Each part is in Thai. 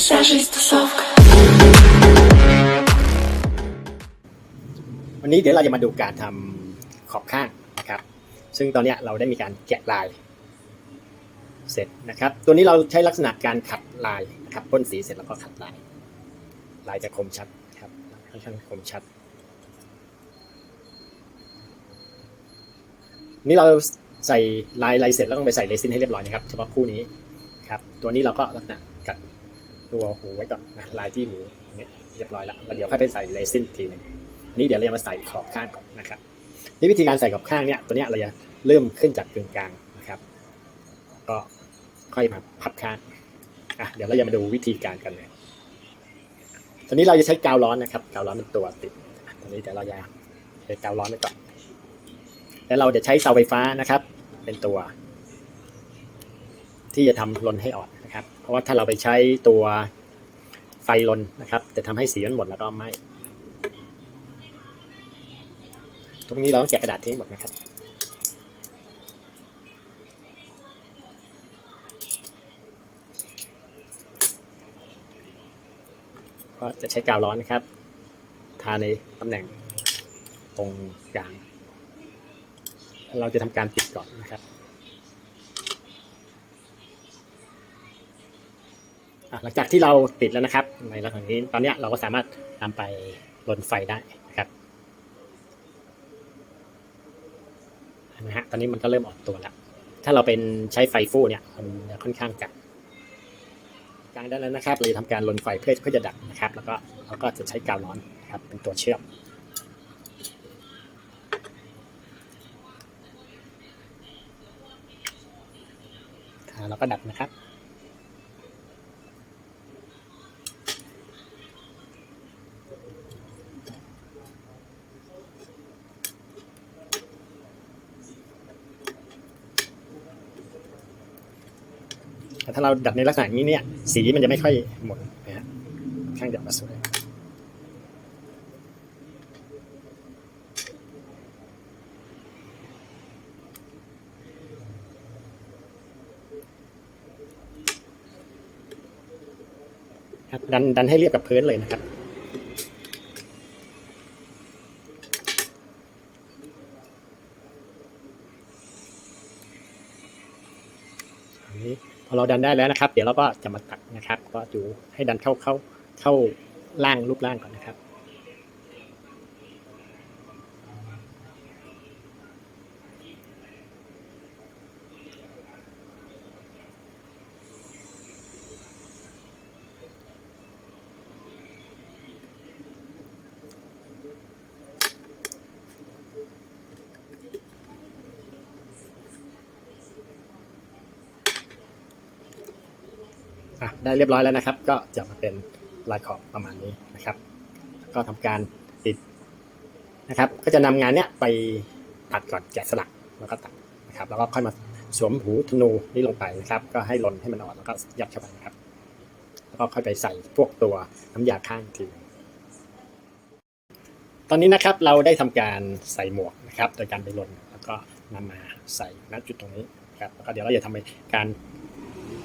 Вся жизнь тусовка. วันนี้เดี๋ยวเราจะมาดูการทำขอบข้างนะครับ ซึ่งตอนเนี้ยเราได้มีการแกะลาย เสร็จนะครับ ตัวนี้เราใช้ลักษณะการขัดลายนะครับพ่นสีเสร็จแล้วก็ขัดลาย ลายจะคมชัดครับค่อนข้างคมชัด นี่เราใส่ลายลายเสร็จแล้วต้องไปใส่เรซินให้เรียบร้อยนะครับเฉพาะคู่นี้ครับ ตัวนี้เราก็ลักษณะกัด ตัวหูไว้ก่อนนะลายที่หูเนี่ยเรียบร้อยแล้วแล้วเดี๋ยวค่อยไปใส่เรซินอีกทีหนึงนี่เดี๋ยวเราจะมาใส่ขอบข้างก่อนนะครับนี่วิธีการใส่ขอบข้างเนี่ยตัวเนี้ยเราจะเริ่มขึ้นจากกึ่งกลางนะครับ ก็ค่อยมาพับข้างอะเดี๋ยวเราจะมาดูวิธีการกันเลยตอนนี้เราจะใช้กาวร้อนนะครับกาวร้อนเป็นตัวติดอะตอนนี้เดี๋ยวเราจะใช้กาวร้อนไว้ก่อนแล้วเราจะใช้เสาไฟฟ้านะครับ เป็นตัว ที่จะทำลนให้อ่อนนะครับ เพราะว่าถ้าเราไปใช้ตัวไฟลนนะครับ จะทำให้สีมันหมดแล้วก็ไหม้ตรงนี้เราต้องแกะกระดาษทิ้งหมดนะครับก็จะใช้กาวร้อนนะครับ ทาในตำแหน่งตรงกลาง เราจะทำการปิดก่อนนะครับอะ หลังจากที่เราติดแล้วนะครับ ในลักษณะนี้ตอนนี้เราก็สามารถนำไปลนไฟได้นะครับนะฮะตอนนี้มันก็เริ่มอ่อนตัวแล้ว ถ้าเราเป็นใช้ไฟฟู่เนี่ยมันจะค่อนข้างจัดกลางได้แล้วนะครับ เราจะทำการลนไฟเพื่อเพื่อจะดับนะครับ แล้วก็เราก็จะใช้กาวร้อนนะครับ เป็นตัวเชื่อมอ่าแล้วก็ดับนะครับ แต่ถ้าเราดัดในลักษณะนี้เนี่ย สีมันจะไม่ค่อยหมดนะฮะข้างเดียวมาสวยครับดันดันให้เรียบกับพื้นเลยนะครับอันนี้ พอเราดันได้แล้วนะครับ เดี๋ยวเราก็จะมาตัดนะครับ ก็ดูให้ดันเข้าเข้าเข้าล่างรูปล่างก่อนนะครับ อะได้เรียบร้อยแล้วนะครับ ก็จะมาเป็นลายขอบประมาณนี้นะครับ ก็ทำการติดนะครับ ก็จะนำงานเนี้ยไปตัดก่อนแกะสลักแล้วก็ตัดนะครับ แล้วก็ค่อยมาสวมหูธนูนี่ลงไปนะครับ ก็ให้ลนให้มันอ่อนแล้วก็ยัดเข้าไปนะครับ แล้วก็ค่อยไปใส่พวกตัวน้ำยาข้างทีตอนนี้นะครับเราได้ทำการใส่หมวกนะครับ โดยการไปลนแล้วก็นำมาใส่ณจุดตรงนี้นะครับแล้วก็เดี๋ยวเราจะทำการ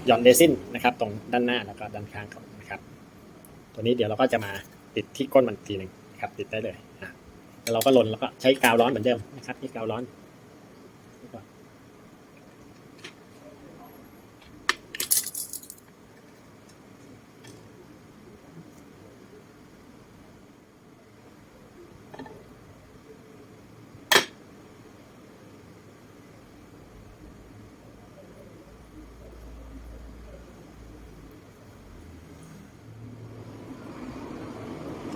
หย่อนเรซินนะครับ ตรงด้านหน้าแล้วก็ด้านข้างก่อนนะครับ ตัวนี้เดี๋ยวเราก็จะมาติดที่ก้นมันทีหนึ่งนะครับ ติดได้เลยอะแล้วเราก็ลนแล้วก็ใช้กาวร้อนเหมือนเดิมนะครับที่กาวร้อน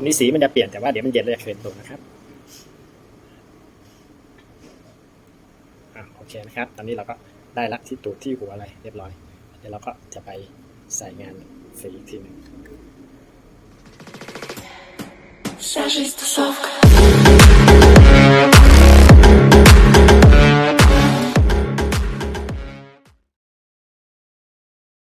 นี้สีมันจะเปลี่ยนแต่ว่าเดี๋ยวมันเย็นเลยเคลื่อนตัวนะครับอโอเคนะครับ ตอนนี้เราก็ได้ละที่ตูดที่หัวอะไรเรียบร้อย เดี๋ยวเราก็จะไปใส่งานสีอีกทีหนึ่ง